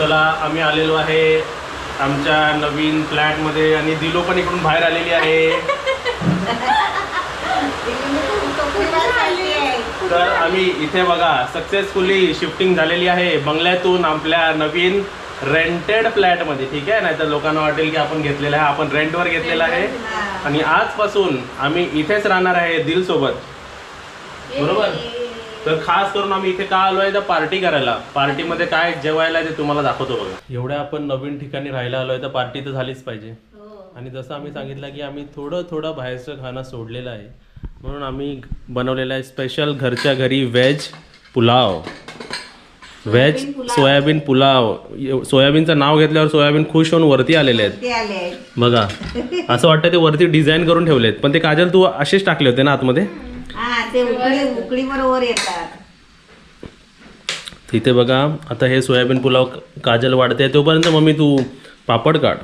चला आम्ही आलेलो आहे आमच्या नवीन फ्लॅटमध्ये आणि दिलो पण इकडून बाहेर आलेली आहे. तर आम्ही इथे बघा सक्सेसफुली शिफ्टिंग झालेली आहे. बंगल्यातून आपल्या नवीन रेंटेड फ्लॅटमध्ये ठीक आहे? नाही तर लोकांना वाटेल की आपण घेतलेला आहे आपण रेंटवर घेतलेला आहे. आणि आजपासून आम्ही इथेच राहणार आहे दिल सोबत बरोबर? तर खास करून आम्ही इथे का आलो आहे तर पार्टी करायला पार्टीमध्ये काय जेवायला आहे ते तुम्हाला दाखवतो बघा. एवढ्या आपण नवीन ठिकाणी राहायला आलोय तर पार्टी तर झालीच पाहिजे. आणि जसं आम्ही सांगितलं की आम्ही थोडं थोडं बाहेरचं खाणं सोडलेलं आहे. म्हणून आम्ही बनवलेलं आहे स्पेशल घरच्या घरी veg pulao. Veg soybean pulao. सोयाबीनचं नाव घेतल्यावर सोयाबीन खुश होऊन वरती आलेले आहेत. बघा. असं वाटतं ते वरती डिझाईन करून ठेवलेत. पण ते काजल तू असेच टाकले होते ना आतमध्ये? हा. ते उकळी उकळी बरोबर येतात. तिथे बघा आता हे सोयाबीन पुलाव काजल वाढते तोपर्यंत मम्मी तू पापड काढ.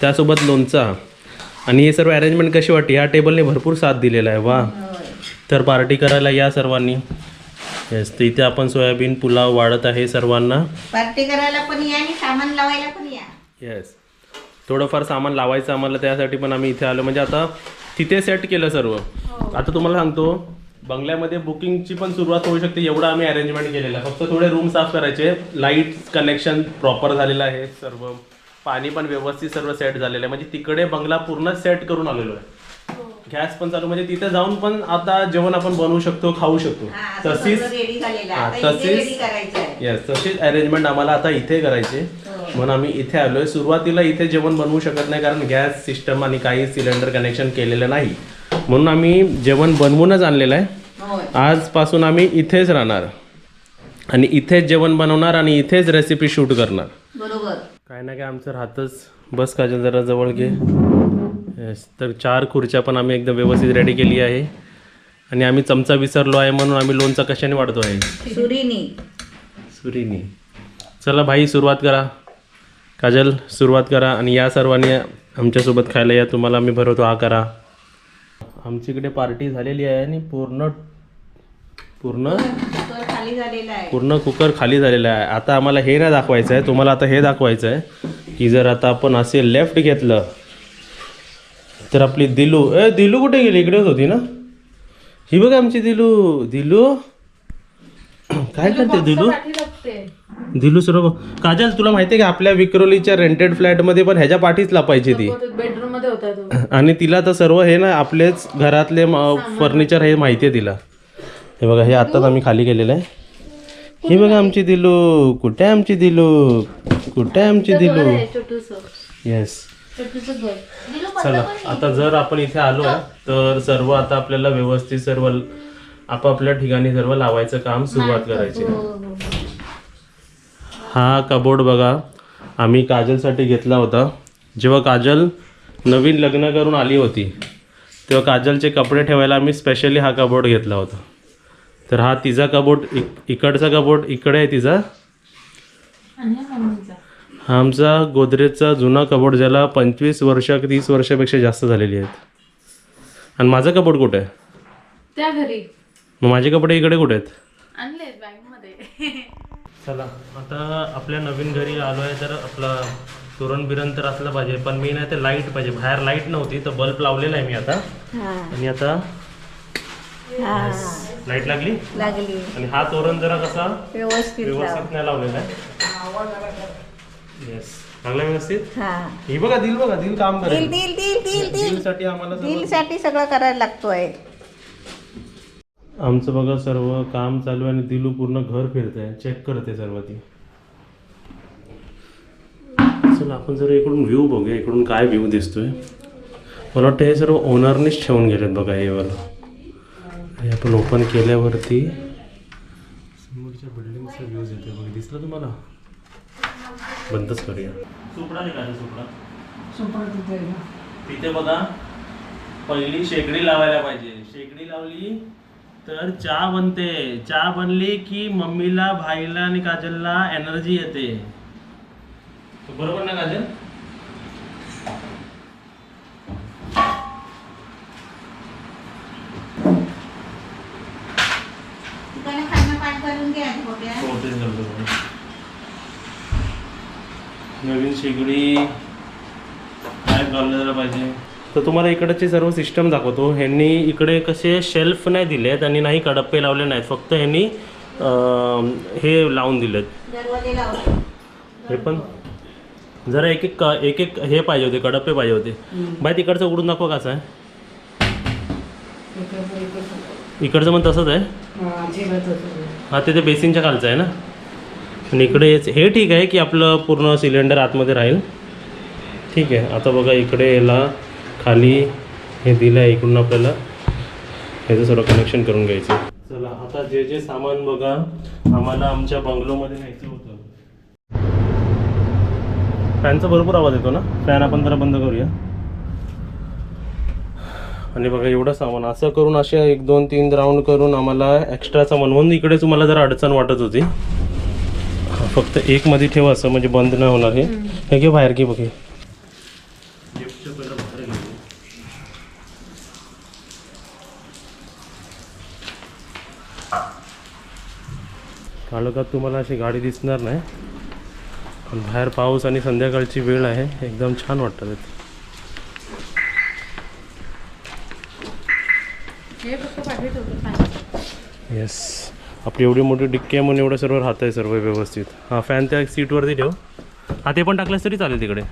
त्यासोबत लोणचा. आणि हे सर्व अरेंजमेंट कशी वाटते या टेबलने भरपूर साथ दिलेला आहे वा तर पार्टी करायला या सर्वांनी. येस तर इथे आपण सोयाबीन पुलाव वाढत आहे सर्वांना. पार्टी करायला पण या आणि सामान लावायला पण या. येस थोडंफार सामान लावायचं आम्हाला त्यासाठी पण आम्ही इथे आलो. म्हणजे आता तिथे सेट केलं सर्व. आता तुम्हाला सांगतो बंगल्यामध्ये बुकिंगची पण सुरुवात होऊ शकते एवढं आम्ही अरेंजमेंट केलेलं. आहे फक्त थोडे रूम साफ करायचे लाइट कनेक्शन प्रॉपर झालेलं आहे सर्व पाणी पण व्यवस्थित सर्व सेट झालेलं आहे. म्हणजे तिकडे बंगला पूर्ण सेट करून आलेलो आहे. गॅस पण चालू म्हणजे तिथे जाऊन पण आता जेवण आपण बनवू शकतो खाऊ शकतो. हा तशीच हा, तशीच- येस तशीच अरेंजमेंट आम्हाला आता इथे करायचे. म्हणून आम्ही इथे आलोय. सुरुवातीला इथे जेवण बनवू शकत नाही कारण गॅस सिस्टम आणि काही सिलेंडर कनेक्शन केलेलं नाही. म्हणून आम्ही जेवण बनवूनच आणलेलं आहे. आजपासून आम्ही इथेच राहणार. आणि इथेच जेवण बनवणार आणि इथेच रेसिपी शूट करणार. बरोबर. काय ना काय आमचं राहतच. बस काजल जरा जवळ घे. तर चार खुर्च्या पण आम्ही एकदम व्यवस्थित रेडी केली आहे. आणि आम्ही चमचा विसरलो आहे म्हणून आम्ही लोणचा कशाने वाढतो आहे? सुरीनी. सुरीनी. चला भाई सुरुवात करा. काजल सुरुवात करा. आणि या सर्वांनी आमच्यासोबत खायला या. तुम्हाला आम्ही भरवतो. हा करा. आमची इकडे पार्टी झालेली आहे आणि पूर्ण पूर्ण कुकर खाली झालेला आहे. पूर्ण कुकर खाली झालेला आहे. आता आम्हाला हे नाही दाखवायचं आहे तुम्हाला आता हे दाखवायचं आहे की जर आता आपण असे लेफ्ट घेतलं तर आपली दिलू ए दिलू कुठे गेली? इकडेच होती ना? ही बघा आमची दिलू. दिलू? काय करते दिलू? दिलू सर्व काजल तुला माहिती आहे का आपल्या विक्रोलीच्या रेंटेड फ्लॅटमध्ये पण ह्याच्या पाठीच लापायची ती. बेडरूममध्ये होता तो. आणि तिला तर सर्व हे ना आपलेच घरातले फर्निचर हे माहिती आहे तिला. हे बघा हे आत्ताच आम्ही खाली केलेलं आहे. ही बघा आमची दिलू. कुठे आहे आमची दिलू? कुठे आहे आमची दिलू? येस चला आता जर आपण इथे आलो तर सर्व आता आपल्याला व्यवस्थित सर्व आपापल्या ठिकाणी सर्व लावायचं काम सुरुवात करायची हा कबोर्ड बघा. आम्ही काजलसाठी घेतला होता. जेव्हा काजल नवीन लग्न करून आली होती तेव्हा काजलचे कपडे ठेवायला आम्ही स्पेशली हा कबोर्ड घेतला होता. तर हा तिचा कबोर्ड इक इकडचा कबोर्ड इकडे आहे तिचा. हा आमचा गोदरेजचा जुना कबोर्ड ज्याला पंचवीस वर्ष तीस वर्षापेक्षा जास्त झालेली आहेत. आणि माझं कबोर्ड कुठे? आहे त्या घरी. मग माझे कपडे इकडे कुठे आहेत? चला आता आपल्या नवीन घरी आलो आहे तर आपला तोरण बिरण तर असलं पाहिजे पण मी नाही ते लाइट पाहिजे. बाहेर लाइट नव्हती तर बल्ब लावलेला आहे मी आता. हा. आणि आता हा. लाइट लागली? लागली. आणि हा तोरण जरा कसा व्यवस्थित नाही लावलेला आहे. येस लागला व्यवस्थित? हा. बघा दिल बघा दिल काम करेल. दिल दिल दिल दिल दिलसाठी आम्हाला दिलसाठी सगळं करायला लागतोय. आमचं बघा सर्व काम चालू आहे आणि दिलू पूर्ण घर फिरते चेक करते सर्व ती. चला आपण जर इकडून व्ह्यू बघूया. इकडून काय व्ह्यू दिसतोय. मला वाटतं हे सर्व ओनरनीच ठेवून गेलेत बघा हे वाला. हे आपण ओपन केल्यावरती समोरच्या बिल्डिंगचा व्ह्यूज येतोय बघा. दिसलं तुम्हाला? बंदच करूया. सुपडा निघाला सुपडा? तिथे बघा पहिली शेगडी लावायला पाहिजे. शेगडी लावली तर चहा बनते. चहा बनली की मम्मीला भाईला आणि काजलला एनर्जी येते. बरोबर ना काजल? हो नवीन शेगडी. काय घालायला पाहिजे? तर तुम्हाला इकडचे सर्व सिस्टम दाखवतो. ह्यांनी इकडे कसे शेल्फ नाही दिले आहेत आणि नाही कडप्पे लावले नाहीत. फक्त ह्यांनी हे लावून दिलेत. हे पण? जरा एक एक एक एक हे पाहिजे होते कडप्पे पाहिजे होते. बाय तिकडचं उघडून दाखवा कसं आहे. इकडचं पण तसंच आहे? हा ते बेसिनच्या खालचं आहे ना? आणि इकडे हे ठीक आहे की आपलं पूर्ण सिलेंडर आतमध्ये राहील. ठीक आहे. आता बघा इकडे याला खाली हे दिलं आहे इकडून आपल्याला. ह्याचं सर्व कनेक्शन करून घ्यायचं. चला आता जे जे सामान बघा आम्हाला आमच्या बंगलोमध्ये न्यायचं होतं. फॅनचा भरपूर आवाज येतो ना? फॅन आपण जरा बंद करूया. आणि बघा एवढं सामान असं करून असे एक दोन तीन राऊंड करून आम्हाला एक्स्ट्रा सामान म्हणून इकडे तुम्हाला जरा अडचण वाटत होती. फक्त एक मध्ये ठेवा असं म्हणजे बंद नाही होणार हे. हे घे बाहेर घे बघे काळोखात तुम्हाला अशी गाडी दिसणार नाही. पण बाहेर पाऊस आणि संध्याकाळची वेळ आहे. एकदम छान वाटतं फॅन येस आपली एवढी मोठी डिक्की आहे म्हणून एवढं सर्व राहत आहे सर्व व्यवस्थित. हां फॅन त्या सीटवरती ठेव. हा ते पण टाकलंस तरी चालेल तिकडे.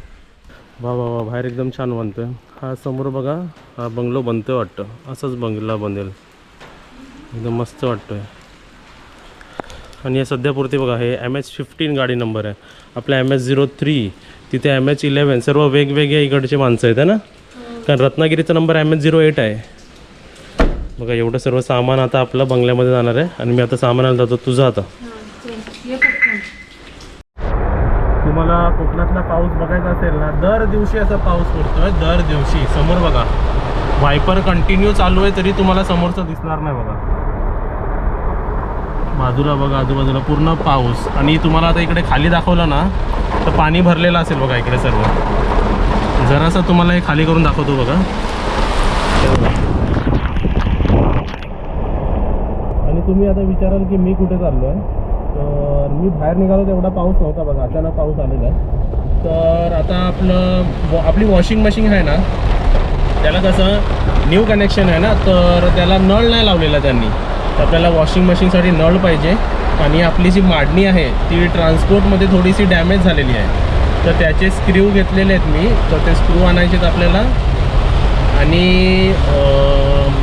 वा वा वा बाहेर एकदम छान बनतोय. हा समोर बघा हा बंगलो बनतोय वाटतं. असंच बंगला बनेल. एकदम मस्त वाटतोय. आणि हे सध्यापुरती बघा हे एम एच फिफ्टीन गाडी नंबर आहे. आपला एम एच झिरो थ्री तिथे एम एच इलेवन सर्व वेगवेगळे इकडचे माणसं आहेत है ना? कारण रत्नागिरीचा number M H zero eight आहे. बघा एवढं सर्व सामान आता आपलं बंगल्यामध्ये जाणार आहे. आणि मी आता सामानाला जातो. तुझं आता. तुम्हाला कोकणातला पाऊस बघायचा असेल ना दर दिवशी असा पाऊस पडतोय दर दिवशी. समोर बघा वायपर कंटिन्यू चालू आहे तरी तुम्हाला समोरचं दिसणार नाही बघा. बाजूला बघा आजूबाजूला पूर्ण पाऊस. आणि तुम्हाला आता इकडे खाली दाखवलं ना तर पाणी भरलेलं असेल बघा इकडे सर्व. जरासं तुम्हाला हे खाली करून दाखवतो बघा. आणि तुम्ही आता विचाराल की मी कुठे चाललो आहे तर मी बाहेर निघालो तेवढा पाऊस नव्हता बघा अचानक पाऊस आलेला आहे. तर आता आपलं आपली वॉशिंग मशीन आहे ना त्याला कसं न्यू कनेक्शन आहे ना तर त्याला नळ नाही लावलेला त्यांनी. तर आपल्याला वॉशिंग मशीनसाठी नळ पाहिजे आणि आपली जी मांडणी आहे ती ट्रान्सपोर्टमध्ये थोडीशी डॅमेज झालेली आहे. तर त्याचे स्क्रू घेतलेले आहेत मी. तर ते स्क्रू आणायचे आहेत आपल्याला. आणि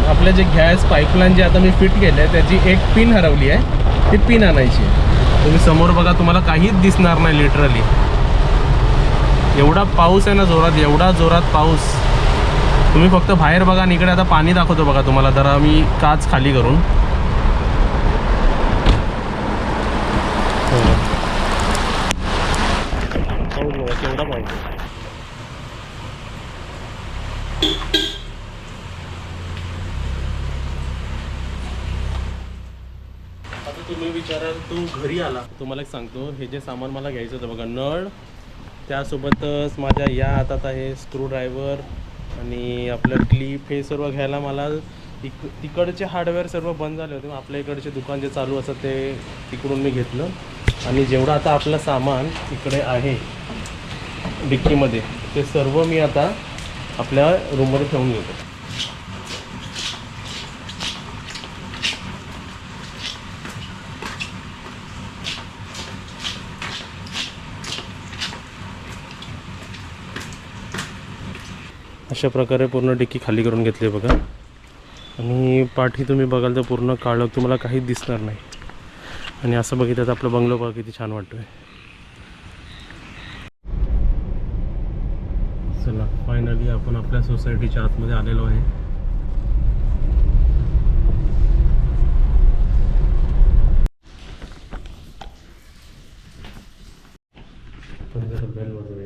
आपलं जे गॅस पाईपलाईन जे आता मी फिट केलं आहे त्याची एक पिन हरवली आहे. ती पिन आणायची तुम्ही समोर बघा तुम्हाला काहीच दिसणार नाही लिटरली एवढा पाऊस आहे ना जोरात एवढा जोरात पाऊस. तुम्ही फक्त बाहेर बघा आणि इकडे आता पाणी दाखवतो बघा तुम्हाला. जरा मी काच खाली करून हो. पाऊस बघा केवढा पाऊस आहे. आता तुम्ही विचाराल तू घरी आला. तुम्हाला एक सांगतो हे जे सामान मला घ्यायचं होतं बघा नळ. त्यासोबतच माझ्या या हातात आहे स्क्रूड्रायव्हर आणि आपलं क्लिप हे सर्व घ्यायला मला इक तिकडचे हार्डवेअर सर्व बंद झाले होते. आपल्या इकडचे दुकान जे चालू असतं ते तिकडून मी घेतलं. आणि जेवढं आता आपलं सामान इकडे आहे डिक्कीमध्ये ते सर्व मी आता आपल्या रूममध्ये ठेवून घेतो. अशा प्रकारे पूर्ण डिक्की खाली करून घेतली आहे बघा. आणि पाठी तुम्ही बघाल तर पूर्ण काळं तुम्हाला काहीच दिसणार नाही. आणि असं बघितलं तर आपलं बंगलो बघा किती छान वाटतोय. चला फायनली आपण आपल्या सोसायटीच्या आतमध्ये आलेलो आहे. बेल वाजवूया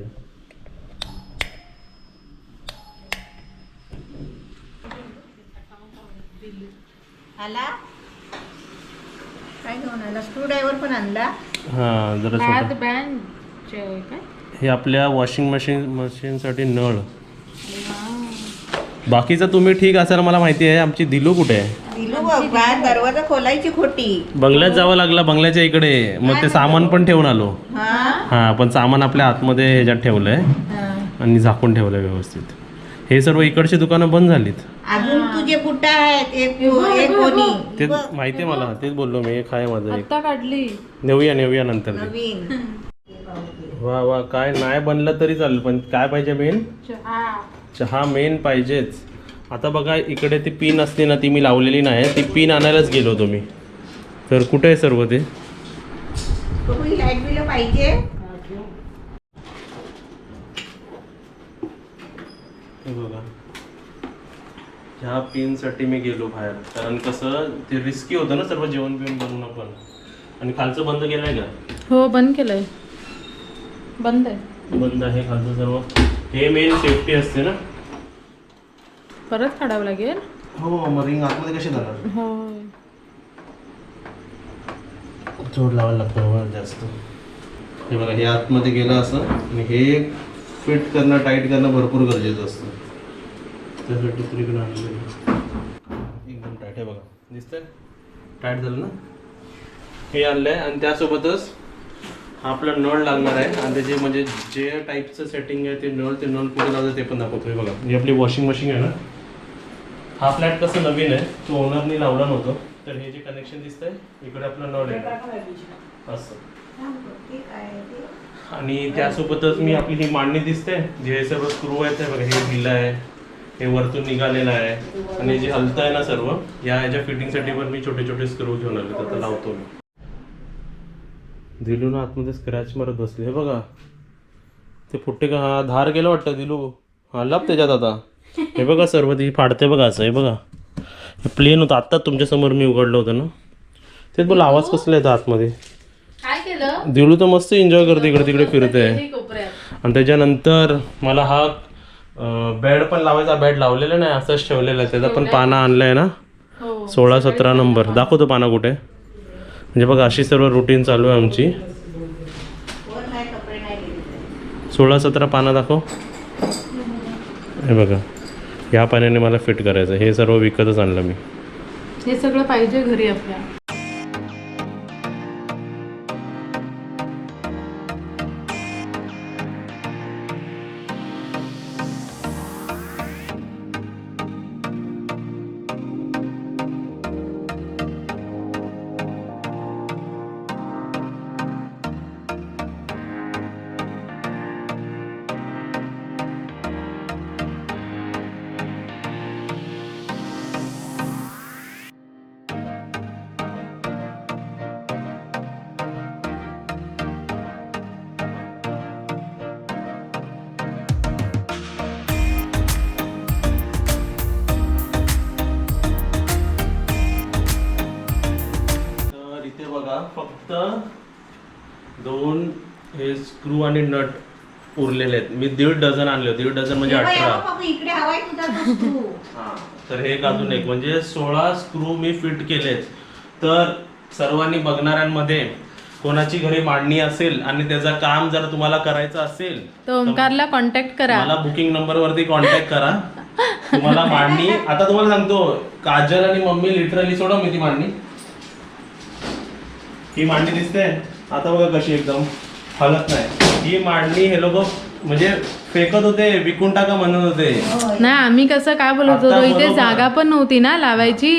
आला? काय घेऊन आला? स्क्रू ड्रायव्हर पण आणला. हां जरा काय? हे आपल्या वॉशिंग मशीन मशीनसाठी नळ. बाकीचं तुम्ही ठीक असाल मला माहिती आहे. आमची दिलू कुठे आहे? दिलू बघ बाहेर दरवाजा खोलायची खोटी. बंगल्यात जावं लागला बंगल्याच्या इकडे. मग ते सामान पण ठेवून आलो. हा? हा पण सामान आपल्या आतमध्ये ह्याच्यात ठेवलंय. आणि झाकून ठेवलंय व्यवस्थित. हे सर्व इकडची दुकानं बंद झालीत. अजून तुझे बुट्टा आहेत? एक एक कोणी? ते माहिती आहे मला तेच बोललो मी एक आहे माझं एक आत्ता काढली. नेऊया नेऊया नंतर ते. नवीन. वा वा काय नाही बनलं तरी चालेल पण काय पाहिजे मेन चहा. चहा मेन पाहिजेच. आता बघा इकडे ती पिन असते ना ती मी लावलेली नाही. ती पिन आणायलाच गेलो होतो मी. तर कुठे आहे सर्व ते? ही लाइट बिल पाहिजे हे बघा ह्या पिनसाठी मी गेलो बाहेर. कारण कसं ते रिस्की होतं ना सर्व जेवण बिवण बनवणं पण. आणि खालचं बंद केलं आहे का? हो बंद केलंय. बंद आहे. बंद आहे खालचं सर्व. हे मेन सेफ्टी असते ना? परत काढावं लागेल? हो मग रिंग आतमध्ये कशी जाणार? हो जोड लावायला लागतं जास्त. हे बघा हे आतमध्ये गेलं असं. आणि हे फिट करणं टाईट करणं भरपूर गरजेचं असतं. त्यासाठी दुसरीकडे आणलेलं एकदम टाईट आहे बघा. दिसतंय? टाईट झालं ना? हे आणलं आहे आणि त्यासोबतच हा आपला नळ लागणार आहे. आणि त्याचे म्हणजे जे टाईपचं सेटिंग आहे ते नळ ते नळ कुठे लावतं ते पण दाखवतोय बघा. ही आपली वॉशिंग मशीन आहे ना? हा फ्लॅट कसं नवीन आहे तो ओनरनी लावला नव्हतं. तर हे जे कनेक्शन दिसतंय इकडे आपलं नळ आहे. असं. आणि त्यासोबतच मी आपली ही मांडणी दिसते. जे हे सर्व स्क्रू आहेत ते बघा हे दिलं आहे. हे वरतून निघालेलं आहे. आणि जे हलत आहे ना सर्व या ह्याच्या फिटिंगसाठी पण मी छोटे छोटे स्क्रू घेऊन आले आता लावतो मी. दिलू ना आतमध्ये स्क्रॅच मारत बसले. हे बघा. ते फुटते का? हा धार गेलं वाटतं दिलू. हा लाभ त्याच्यात आता. हे बघा सर्व ती फाडते बघा असं. हे बघा. हे प्लेन होतं. आत्ताच तुमच्यासमोर मी उघडलं होतं ना. तेच बोला आवाज कसला येतो आतमध्ये? दिलू तर मस्त एन्जॉय करते इकडे तिकडे फिरते आणि त्याच्यानंतर मला हा बेड पण लावायचा बेड लावलेला नाही असंच ठेवलेला आहे त्याचा पण पाना आणलाय ना? हो. सोळा सतरा नंबर. दाखवतो पाना कुठे? म्हणजे बघा अशी सर्व रुटीन चालू आहे आमची. सोळा सतरा पाना दाखव. हे बघा. ह्या पाण्याने मला फिट करायचं हे सर्व विकतच आणलं मी. हे सगळं पाहिजे घरी आपल्या. हे स्क्रू आणि नट उरलेले आहेत. मी दीड डझन आणले होते. दीड डझन म्हणजे बघ, अठरा. बघ बाबू, इकडे हवाय तुझा तो screw. हा. तर हे एक अजून एक. म्हणजे सोळा स्क्रू मी फिट केलेत. तर सर्वांनी बघणाऱ्यांमध्ये कोणाची घरी मांडणी असेल आणि त्याचं काम जर तुम्हाला करायचं असेल तर ओमकारला कॉन्टॅक्ट करा. मला बुकिंग नंबर वरती कॉन्टॅक्ट करा. तुम्हाला मांडणी आता तुम्हाला सांगतो काजल आणि मम्मी लिटरली सोडा मी ती मांडणी. ही मांडणी दिसते. आता बघा कशी एकदम. हलत नाही. ही मांडणी हे लोक म्हणजे फेकत होते विकून टाका म्हणत होते. नाही आम्ही कसं काय बोलत आता होतो इथे बरोबर. जागा पण नव्हती ना लावायची.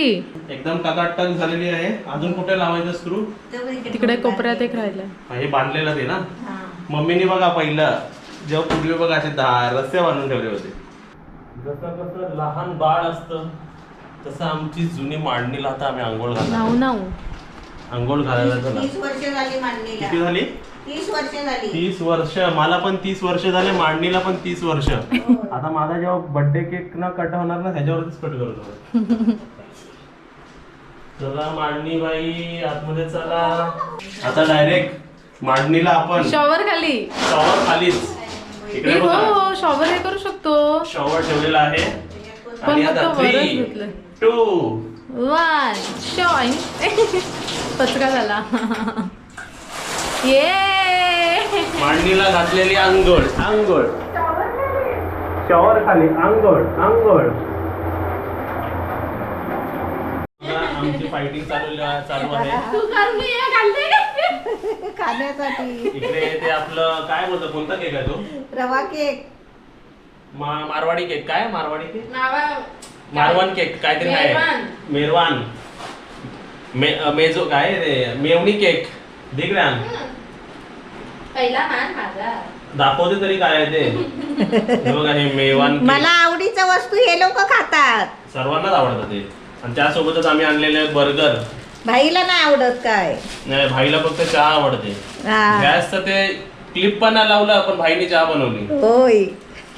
एकदम टकाटक झालेली आहे. अजून कुठे लावायचं स्क्रू तिकडे कोपऱ्यात एक. राहिलं हे बांधलेलं ते ना? हा. मम्मीने बघा पहिलं. जेव्हा पूर्वी बघा असे दहा रस्ते बांधून ठेवले होते. जसं कसं लहान बाळ असतं तसं आमची जुनी मांडणीला आता आम्ही आंघोळ घालतो नाऊ नाऊ आंघोळ घालायला चला. वर्ष झाली किती झाली? तीस वर्ष झाली. तीस वर्ष. मला पण तीस वर्ष झाले मांडणीला पण तीस वर्ष. आता माझा जेव्हा बर्थडे केक ना कट होणार ना त्याच्यावरच कट करतो चला मांडणी बाई आतमध्ये चला. आता डायरेक्ट मांडणीला आपण शॉवर खाली. शॉवर खालीच. इकडे हो बघा. हो शॉवर हे करू शकतो. शॉवर ठेवलेला आहे. पण आणि मग आता तो वरच थ्री घेतलं टू वन शॉईन पचका झाला. ये. मांडणीला घातलेली आंघोळ. आंघोळ. शॉवर खाली. आंघोळ आंघोळ. आमची फायटिंग चालू चालू आहे. तू करून ये, घालते का? खाण्यासाठी. इकडे ते आपलं काय बोलतो कोणता केक आहे तो? रवा केक मा- मारवाडी केक काय मारवाडी केक नावा मारवान केक काहीतरी आहे. मेरवान. मेजो काय रे? मेवणी केक दिख रे आण. पहिला मान माझा. दाखवते तरी काय आहे ते. हे बघा हे मेवान. मला आवडीचं वस्तू हे लोक खातात. सर्वांनाच आवडतं ते. आणि त्यासोबतच आम्ही आणलेले बर्गर. भाईला नाही आवडत काय? नाही भाईला फक्त चहा आवडते. हा. गॅसचं ते क्लिप पण नाही लावलं पण भाईने चहा बनवली. होय.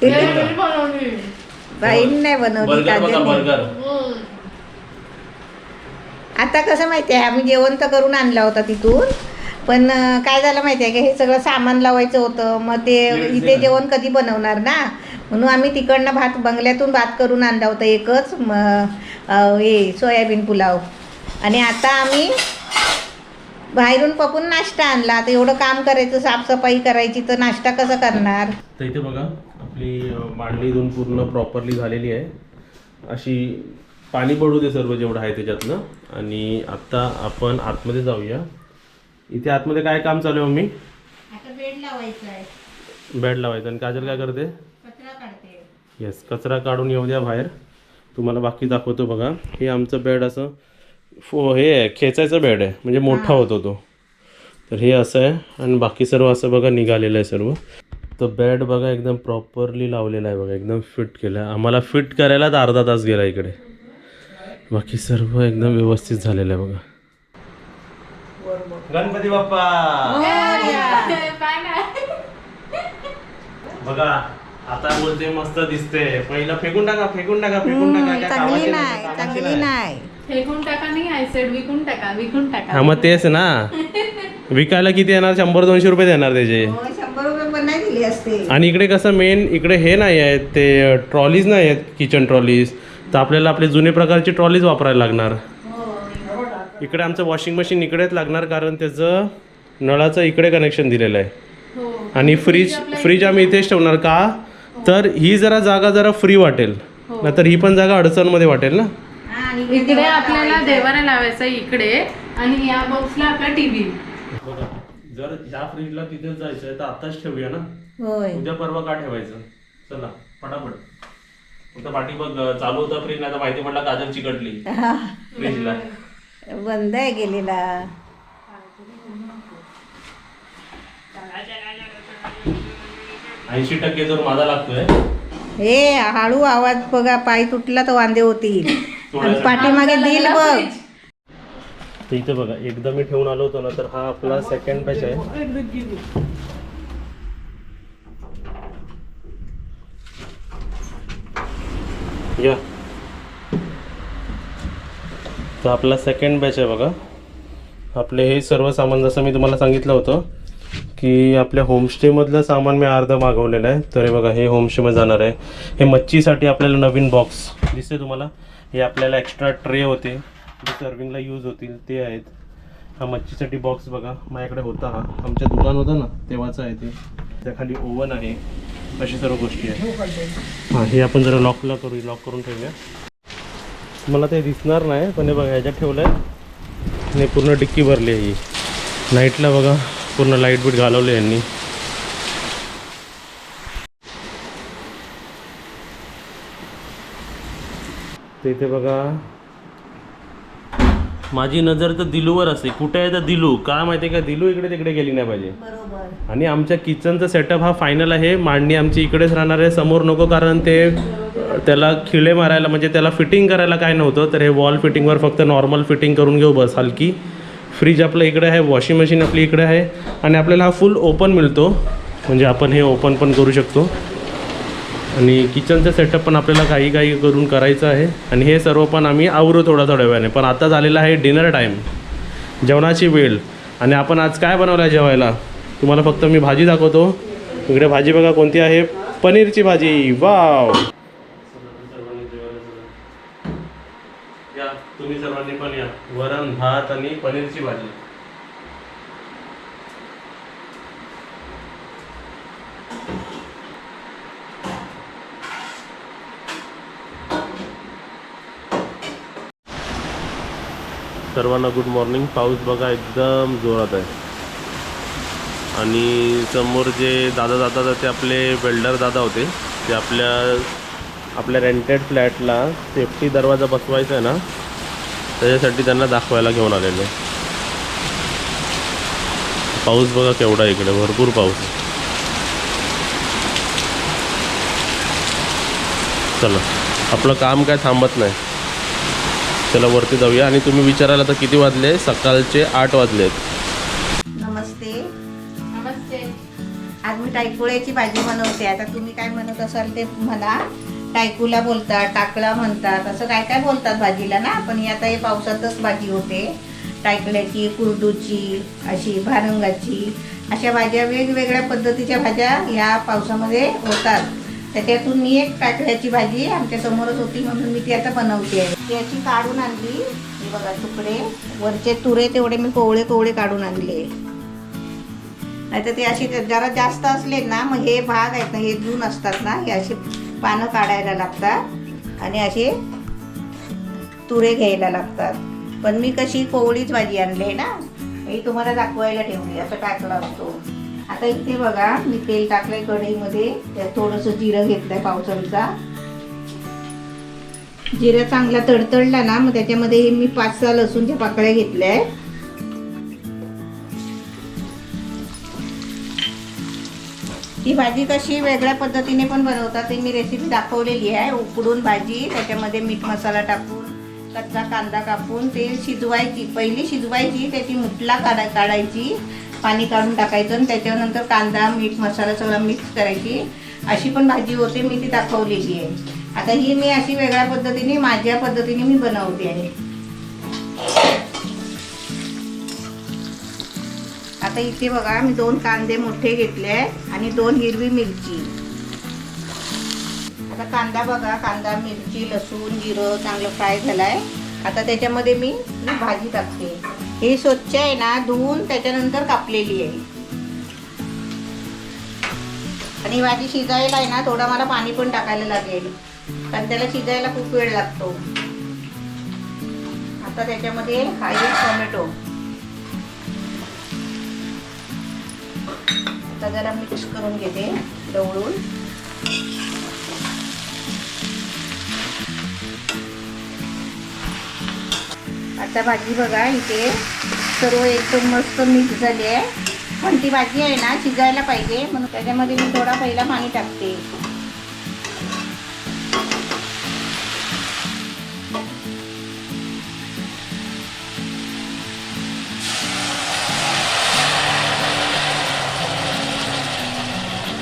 घरी बनवली. बाईने नाही बनवली बर्गर बघा काजलने. बर्गर. हम्म. आता कसं माहितीये आम्ही जेवण तर करून आणला होता तिथून. पण काय झालं माहितीये का हे सगळं सामान लावायचं होतं. मग ते इथे. जेवण कधी बनवणार ना? म्हणून आम्ही तिकडनं भात बंगल्यातून भात करून आणला होता एकच हे सोयाबीन पुलाव. आणि आता आम्ही बाहेरून पकून नाश्ता आणला. आता एवढं काम करायचं साफसफाई करायची तर नाश्ता कसं करणार? तर इथे बघा आपली अ, मांडणी इथून पूर्ण प्रॉपरली झालेली आहे. अशी पाणी पडू दे सर्व जेवढं आहे त्याच्यातलं आणि आता आपण आतमध्ये जाऊया. इथे आतमध्ये काय काम चालू आहे मम्मी? आता बेड लावायचा आहे. बेड लावायचं. आणि काजल काय करते? कचरा काढते. येस कचरा काढून येऊ द्या बाहेर. तुम्हाला बाकी दाखवतो बघा. हे आमचं बेड असं फो हे आहे खेचायचं बेड आहे. म्हणजे मोठा होतो तो. तर हे असं आहे. आणि बाकी सर्व असं बघा निघालेलं आहे सर्व. तर बेड बघा एकदम प्रॉपरली लावलेला आहे बघा. एकदम फिट केलं. आहे आम्हाला फिट करायलाच अर्धा तास गेला इकडे. बाकी सर्व एकदम व्यवस्थित झालेलं आहे बघा. गणपती बाप्पा. काय नाही बघा आता बोलते मस्त दिसते. पहिला फेकून टाका फेकून टाका फेकून टाका हम्म, काय चांगली कामाची नाही कामाची चांगली नाही. फेकून टाका नाही आयसेड विकून टाका विकून टाका. हा मग तेच ना. विकायला किती येणार? शंभर दोनशे रुपये देणार त्याचे हो, शंभर रुपये पण नाही दिले असते. आणि इकडे कसं मेन इकडे हे नाही आहेत ते ट्रॉलीज नाही आहेत किचन ट्रॉलीज तर आपल्याला आपले जुने प्रकारचे ट्रॉलीज वापरायला लागणार. इकडे आमचं वॉशिंग मशीन इकडेच लागणार कारण त्याचं नळाचं इकडे कनेक्शन दिलेलं आहे. हो. आणि फ्रीज फ्रीज आम्ही इथेच ठेवणार का? तर ही जरा जागा जरा फ्री वाटेल. नाहीतर ही पण जागा अडचणमध्ये वाटेल ना? हा, आणि इकडे आपल्याला देवारा लावायचा इकडे आणि या बॉक्सला आपला टीव्ही बघा जर ह्या फ्रीजला तिथेच जायचं आहे तर आताच ठेवूया ना? उद्या परवा का ठेवायचं? चला फटाफट. फक्त पाठी बघ चालू होता फ्रीज नाही तर माहिती पडला काजल चिकटली. हा, फ्रीजला बंद आहे गेलेला. ऐंशी टक्के जर माझा लागतोय. हे हळू आवाज बघा पाय तुटला तर वांदे होतील. आणि पाठीमागे दिल बघ. तर इथे बघा एकदा मी ठेवून आलो होतो ना तर हा आपला सेकंड बॅच आहे. या. तर आपला सेकंड बॅच आहे बघा. आपले हे सर्व सामान जसं मी तुम्हाला सांगितलं होतं की आपल्या होमस्टेमधलं सामान मी अर्धं मागवलेलं आहे. तर हे बघा हे होमस्टेमध्ये जाणार आहे. हे मच्छीसाठी आपल्याला नवीन बॉक्स दिसते तुम्हाला. हे आपल्याला एक्स्ट्रा ट्रे होते. जे सर्विंगला यूज होतील ते आहेत. हा मच्छीसाठी बॉक्स बघा. माझ्याकडे होता हा. आमच्या दुकान होतं ना तेव्हाचा आहे ते. त्या खाली ओव्हन आहे. अशी सर्व गोष्टी आहेत. हां हे आपण जरा लॉकला करू लॉक करून ठेवूया. मला ते दिसणार नाही पण हे बघा ह्याच्यात ठेवलं आहे आणि पूर्ण डिक्की भरली आहे ही. नाईटला बघा पूर्ण लाइट बीट घालवले यांनी. ते इथे बघा. माझी नजर तर दिलूवर असते. कुठे आहे तर दिलू? काय माहिती का? दिलू इकडे तिकडे गेली नाही पाहिजे. आणि आमच्या किचनचा सेटअप हा फायनल आहे. मांडणी आमची इकडेच राहणार आहे. समोर नको कारण ते त्याला खिळे मारायला म्हणजे त्याला फिटिंग करायला काय नव्हतं तर हे वॉल फिटिंगवर फक्त नॉर्मल फिटिंग करून घेऊ बस हलकी. फ्रीज आपलं इकडे आहे वॉशिंग मशीन आपली इकडे आहे आणि आपल्याला हा फुल ओपन मिळतो. म्हणजे आपण हे ओपन पण करू शकतो. आणि किचनचं सेटअप पण आपल्याला काही काही करून करायचं आहे. आणि हे सर्व पण आम्ही आवरू थोडा थोड्या वेळाने पण आता झालेला आहे डिनर टाईम जेवणाची वेळ. आणि आपण आज काय बनवलं आहे जेवायला? तुम्हाला फक्त मी भाजी दाखवतो. इकडे भाजी बघा कोणती आहे. पनीरची भाजी. वाव या तुम्ही सर्वांनी पण या. वरण भात आणि पनीरची भाजी. सर्वांना गुड मॉर्निंग पाऊस बघा एकदम जोरात आहे. आणि समोर जे दादा जातात ते आपले वेल्डर दादा होते. ते आपल्या आपल्या रेंटेड फ्लॅटला सेफ्टी दरवाजा बसवायचा आहे ना. त्याच्यासाठी त्यांना दाखवायला घेऊन आलेले पाऊस बघा केवढा इकडे भरपूर पाऊस चला आपलं काम काय थांबत नाही. चला वरती जाऊया. आणि तुम्ही विचारायला तर किती वाजले? सकाळचे आठ वाजलेत नमस्ते. नमस्ते. आज मी टायकुळ्याची भाजी बनवते. आता तुम्ही काय म्हणत असाल ते म्हणा टायकुला बोलतात टाकळा म्हणतात असं काय काय बोलतात भाजीला ना? पण ही आता हे पावसातच भाजी होते. टायकल्याची कुरडूची अशी भारंगाची अशा भाज्या वेगवेगळ्या पद्धतीच्या भाज्या ह्या पावसामध्ये होतात. त्याच्यातून मी एक टाकळ्याची भाजी आमच्या समोरच होती म्हणून मी ती आता बनवते. आहे ती अशी काढून आणली. हे बघा तुकडे. वरचे तुरे तेवढे मी कोवळे कोवळे काढून आणले. नाही तर ते अशी जरा जास्त असले ना मग हे भाग आहेत ना हे जून असतात ना हे असे पानं काढायला लागतात आणि असे तुरे घ्यायला लागतात. पण मी कशी कोवळीच भाजी आणली आहे ना ही तुम्हाला दाखवायला ठेवली असं टाकला असतो. आता इथे बघा मी तेल टाकलंय कढईमध्ये. त्यात थोडंसं जिरं घेतलंय पावसाचा जिरा चांगला तडतडला ना मग त्याच्यामध्ये मी पाच सहा लसूणच्या पाकळ्या घेतल्या ही भाजी कशी वेगळ्या पद्धतीने पण बनवतात. ती मी रेसिपी दाखवलेली आहे. उकडून भाजी त्याच्यामध्ये मीठ मसाला टाकून कच्चा कांदा कापून ते शिजवायची पहिली शिजवायची त्याची मुठला काढा काढायची पाणी काढून टाकायचं आणि त्याच्यानंतर कांदा मीठ मसाला सगळा मिक्स करायची. अशी पण भाजी होते मी ती दाखवलेली आहे. आता ही मी अशी वेगळ्या पद्धतीने माझ्या पद्धतीने मी बनवते आहे. आता इथे बघा मी दोन कांदे मोठे घेतले आहेत आणि दोन हिरवी मिरची. आता कांदा बघा कांदा मिरची लसूण जिरं चांगलं फ्राय झालाय. आता त्याच्यामध्ये मी ही भाजी टाकते. ही स्वच्छ आहे ना धुवून त्याच्यानंतर कापलेली आहे. आणि भाजी शिजायला आहे ना थोडा मला पाणी पण टाकायला लागेल. कारण त्याला शिजायला खूप वेळ लागतो. आता त्याच्यामध्ये हा एक टोमॅटो. आता जरा मिक्स करून घेते ढवळून आता भाजी बघा इथे सर्व एकदम मस्त मिक्स झाली आहे. पण ती भाजी आहे ना शिजायला पाहिजे म्हणून त्याच्यामध्ये मी थोडा पहिला पाणी टाकते.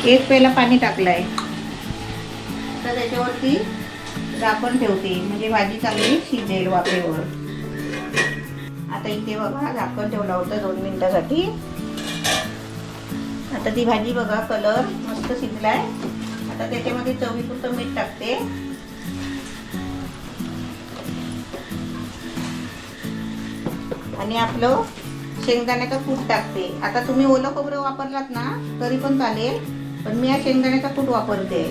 एक पेला पाणी टाकलंय. तर त्याच्यावरती झाकण ठेवते. म्हणजे भाजी चांगली शिजेल वाफेवर. आता इथे बघा झाकण ठेवलं होतं दोन मिनिटासाठी. आता ती भाजी बघा कलर मस्त शिजलाय. आता त्याच्यामध्ये चवीपुरतं मीठ टाकते. आणि आपलं शेंगदाण्याचं कूट टाकते. आता तुम्ही ओलं खोबरं वापरलात ना तरी पण चालेल. पण मी या शेंगदाण्याचा कूट वापरते.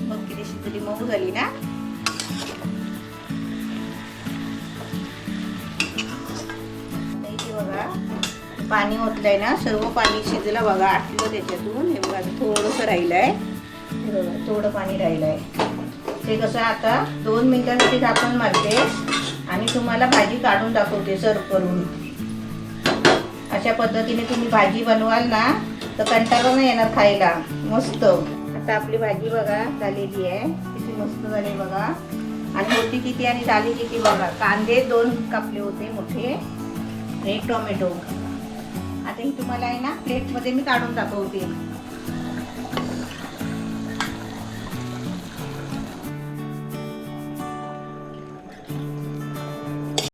मग किती शिजली मऊ झाली ना? बघा पाणी ओतलंय ना सर्व पाणी शिजलं बघा आटलं त्याच्यातून. हे बघा थोडंसं राहिलंय. हे बघा थोडं पाणी राहिलंय. ते कसं आता दोन मिनिटांसाठी झाकण मारते आणि तुम्हाला भाजी काढून दाखवते सर्व करून. अशा पद्धतीने तुम्ही भाजी बनवाल ना तर कंटाळा नाही येणार खायला. मस्त. आता आपली भाजी बघा झालेली आहे. किती मस्त झाली बघा. आणि होती किती आणि झाली किती बघा. कांदे दोन कापले होते मोठे. आणि टोमॅटो. आता ही तुम्हाला आहे ना प्लेटमध्ये मी काढून दाखवते.